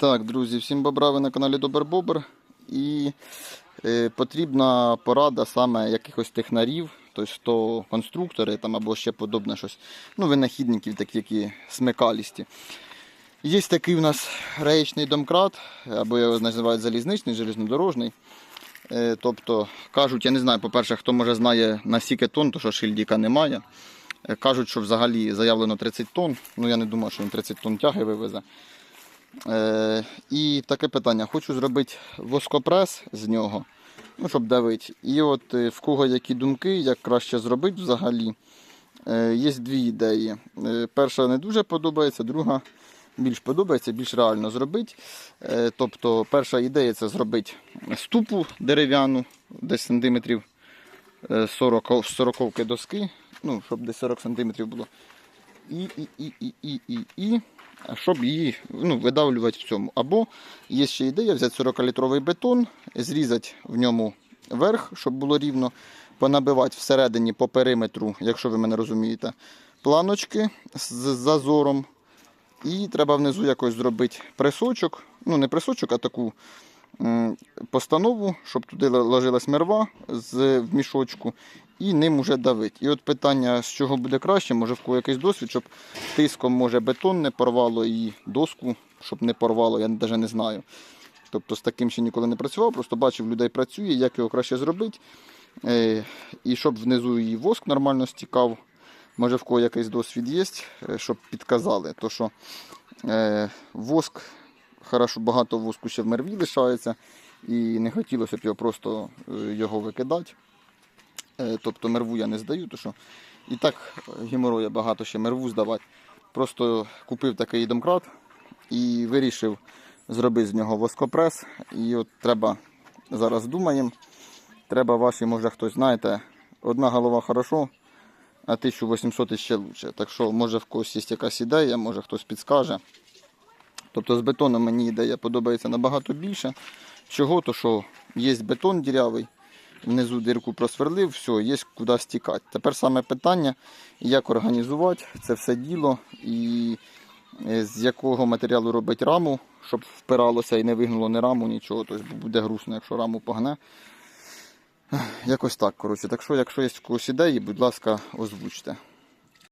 Так, друзі, всім бобра, ви на каналі Добер Бобр. І е, потрібна порада саме якихось технарів, тобто то конструктори там, або ще подобне щось. Ну, винахідників, такі які смекалісті. Є такий у нас реєчний домкрат, або його називають залізничний, железнодорожний. Е, тобто, кажуть, я не знаю, по-перше, хто може знає на скільки тонн, то що шильдіка немає. Е, Кажуть, що взагалі заявлено 30 тонн. Ну я не думаю, що він 30 тонн тяги вивезе. Е, і таке питання. Хочу зробити воскопрес з нього, ну, щоб давити. І от е, в кого які думки, як краще зробити взагалі. Е, є дві ідеї. Перша не дуже подобається, друга більш подобається, більш реально зробити. Тобто, перша ідея це зробити ступу дерев'яну, десь сантиметрів е, 40, 40 доски, ну, щоб десь 40 сантиметрів було. І, і, і, і, і, і, і, щоб її ну, видавлювати в цьому. Або є ще ідея взяти 40-літровий бетон, зрізати в ньому верх, щоб було рівно, понабивати всередині по периметру, якщо ви мене розумієте, планочки з зазором. І треба внизу якось зробити присочок. Ну, не присочок, а таку постанову, щоб туди ложилась мерва з, в мішочку, і ним уже давить. І от питання, з чого буде краще, може в кого якийсь досвід, щоб тиском може бетон не порвало і доску, щоб не порвало, я навіть не знаю. Тобто з таким ще ніколи не працював, просто бачив, людей працює, як його краще зробити. Е, і щоб внизу і воск нормально стікав. Може в кого якийсь досвід є, е, щоб підказали. То що е, воск, хорошо, багато воску ще в мерві лишається, і не хотілося б його просто його викидати. Е, тобто мерву я не здаю, то що і так геморроя багато ще мерву здавати. Просто купив такий домкрат і вирішив зробити з нього воскопрес. І от треба, зараз думаємо, треба ваші, може хтось знаєте, одна голова хорошо, а 1800 ще лучше. Так що, може в когось є якась ідея, може хтось підскаже. Тобто з бетоном мені ідея подобається набагато більше. Чого? То що є бетон дірявий, внизу дирку просверлив, все, є куди стікати. Тепер саме питання, як організувати це все діло і е, з якого матеріалу робити раму, щоб впиралося і не вигнуло ні раму, нічого. Тобто буде грустно, якщо раму погне. Якось так, коротше. Так що, якщо є когось ідеї, будь ласка, озвучте.